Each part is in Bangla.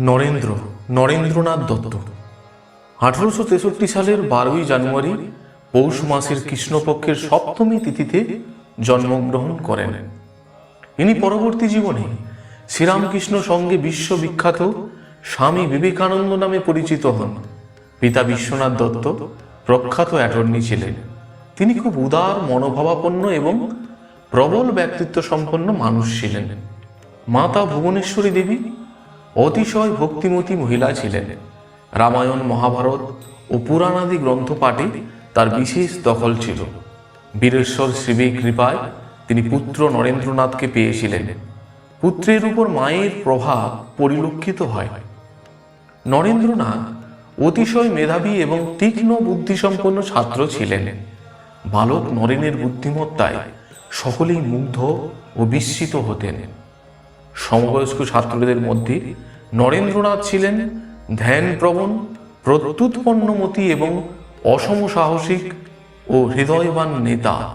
নরেন্দ্র, নরেন্দ্রনাথ দত্ত। আঠারোশো তেষট্টি সালের বারোই জানুয়ারি পৌষ মাসের কৃষ্ণপক্ষের সপ্তমী তিথিতে জন্মগ্রহণ করেন। ইনি পরবর্তী জীবনে শ্রীরামকৃষ্ণ সঙ্গে বিশ্ববিখ্যাত স্বামী বিবেকানন্দ নামে পরিচিত হন। পিতা বিশ্বনাথ দত্ত প্রখ্যাত অ্যাটর্নি ছিলেন। তিনি খুব উদার, মনোভাবাপন্ন এবং প্রবল ব্যক্তিত্ব সম্পন্ন মানুষ ছিলেন। মাতা ভুবনেশ্বরী দেবী অতিশয় ভক্তিমতী মহিলা ছিলেন। রামায়ণ, মহাভারত ও পুরাণাদি গ্রন্থ পাঠে তার বিশেষ দখল ছিল। বীরেশ্বর শিবের কৃপায় তিনি পুত্র নরেন্দ্রনাথকে পেয়েছিলেন। পুত্রের উপর মায়ের প্রভাব পরিলক্ষিত হয়। নরেন্দ্রনাথ অতিশয় মেধাবী এবং তীক্ষ্ণ বুদ্ধিসম্পন্ন ছাত্র ছিলেন। বালক নরেনের বুদ্ধিমত্তায় সকলেই মুগ্ধ ও বিস্মিত হতেন। সমবয়স্ক ছাত্রদের মধ্যে নরেন্দ্রনাথ ছিলেন ধ্যানপ্রবণ, প্রত্যুৎপন্নমতি এবং অসম সাহসিক ও হৃদয়বান নেতা।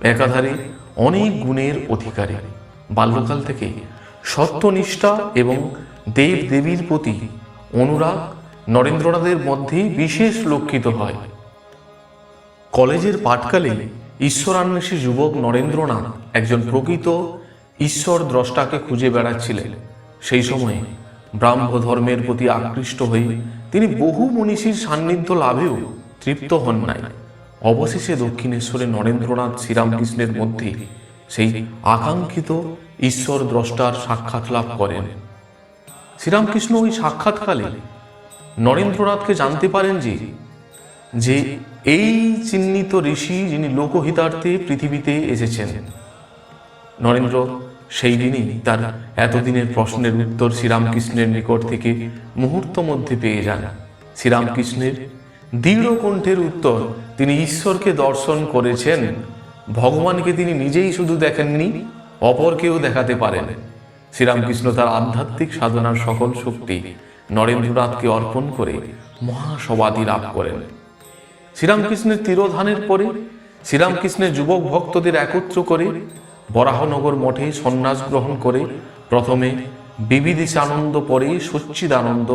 একাধারে অনেক গুণের অধিকারী। বাল্যকাল থেকে সত্যনিষ্ঠা এবং দেব দেবীর প্রতি অনুরাগ নরেন্দ্রনাথের মধ্যে বিশেষ লক্ষিত হয়। কলেজের পাঠকালে ঈশ্বরান্বেষী যুবক নরেন্দ্রনাথ একজন প্রকৃত ঈশ্বর দ্রষ্টাকে খুঁজে বেড়াচ্ছিলেন। সেই সময়ে ব্রাহ্ম ধর্মের প্রতি আকৃষ্ট হয়ে তিনি বহু মনীষীর সান্নিধ্য লাভেও তৃপ্ত হন নাই। অবশেষে দক্ষিণেশ্বরে নরেন্দ্রনাথ শ্রীরামকৃষ্ণের মধ্যে সেই আকাঙ্ক্ষিত ঈশ্বর দ্রষ্টার সাক্ষাৎ লাভ করেন। শ্রীরামকৃষ্ণ ওই সাক্ষাৎকালে নরেন্দ্রনাথকে জানতে পারেন যে যে এই চিহ্নিত ঋষি যিনি লোকহিতার্থে পৃথিবীতে এসেছেন, নরেন্দ্র সেই দিনই তার এতদিনের প্রশ্নের উত্তর শ্রীরামকৃষ্ণের নিকট থেকে মুহূর্ত মধ্যে পেয়ে যান। শ্রীরামকৃষ্ণের দৃঢ় কণ্ঠের উত্তর তিনি ঈশ্বরকে দর্শন করেছেন। ভগবানকে তিনি নিজেই শুধু দেখেননি, অপরকেও দেখাতে পারেন। শ্রীরামকৃষ্ণ তার আধ্যাত্মিক সাধনার সকল শক্তি নরেন্দ্রনাথকে অর্পণ করে মহাসমাধি লাভ করেন। শ্রীরামকৃষ্ণের তিরোধানের পরে শ্রীরামকৃষ্ণের যুবক ভক্তদের একত্র করে বরাহনগর মঠে সন্ন্যাস গ্রহণ করে প্রথমে বিবিদিশানন্দ, পরে সচ্চিদানন্দ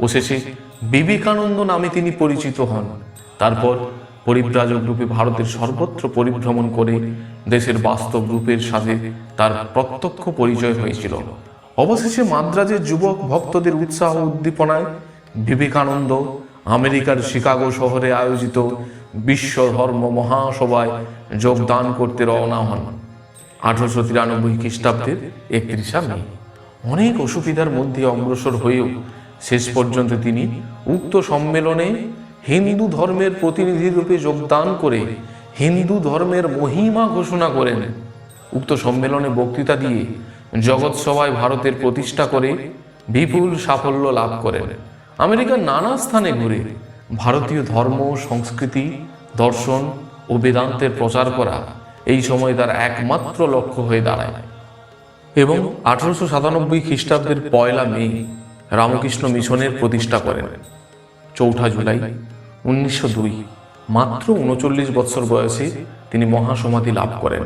ও শেষে বিবেকানন্দ নামে তিনি পরিচিত হন। তারপর পরিব্রাজক রূপে ভারতের সর্বত্র পরিভ্রমণ করে দেশের বাস্তব রূপের সাথে তার প্রত্যক্ষ পরিচয় হয়েছিল। অবশেষে মাদ্রাজের যুবক ভক্তদের উৎসাহ উদ্দীপনায় বিবেকানন্দ আমেরিকার শিকাগো শহরে আয়োজিত বিশ্ব ধর্ম মহাসভায় যোগদান করতে রওনা হন। আঠারোশো তিরানব্বই খ্রিস্টাব্দের একত্রিশা মে। অনেক অসুবিধার মধ্যে অগ্রসর হয়েও শেষ পর্যন্ত তিনি উক্ত সম্মেলনে হিন্দু ধর্মের প্রতিনিধি রূপে যোগদান করে হিন্দু ধর্মের মহিমা ঘোষণা করেন। উক্ত সম্মেলনে বক্তৃতা দিয়ে জগৎ সভায় ভারতের প্রতিষ্ঠা করে বিপুল সাফল্য লাভ করেন। আমেরিকার নানা স্থানে ঘুরে ভারতীয় ধর্ম, সংস্কৃতি, দর্শন ও বেদান্তের প্রচার করা এই সময় তার একমাত্র লক্ষ্য হয়ে দাঁড়ায়। এবং আঠারোশো সাতানব্বই খ্রিস্টাব্দের পয়লা মে রামকৃষ্ণ মিশনের প্রতিষ্ঠা করেন। চৌঠা জুলাই উনিশশো দুই, মাত্র উনচল্লিশ বৎসর বয়সে তিনি মহাসমাধি লাভ করেন।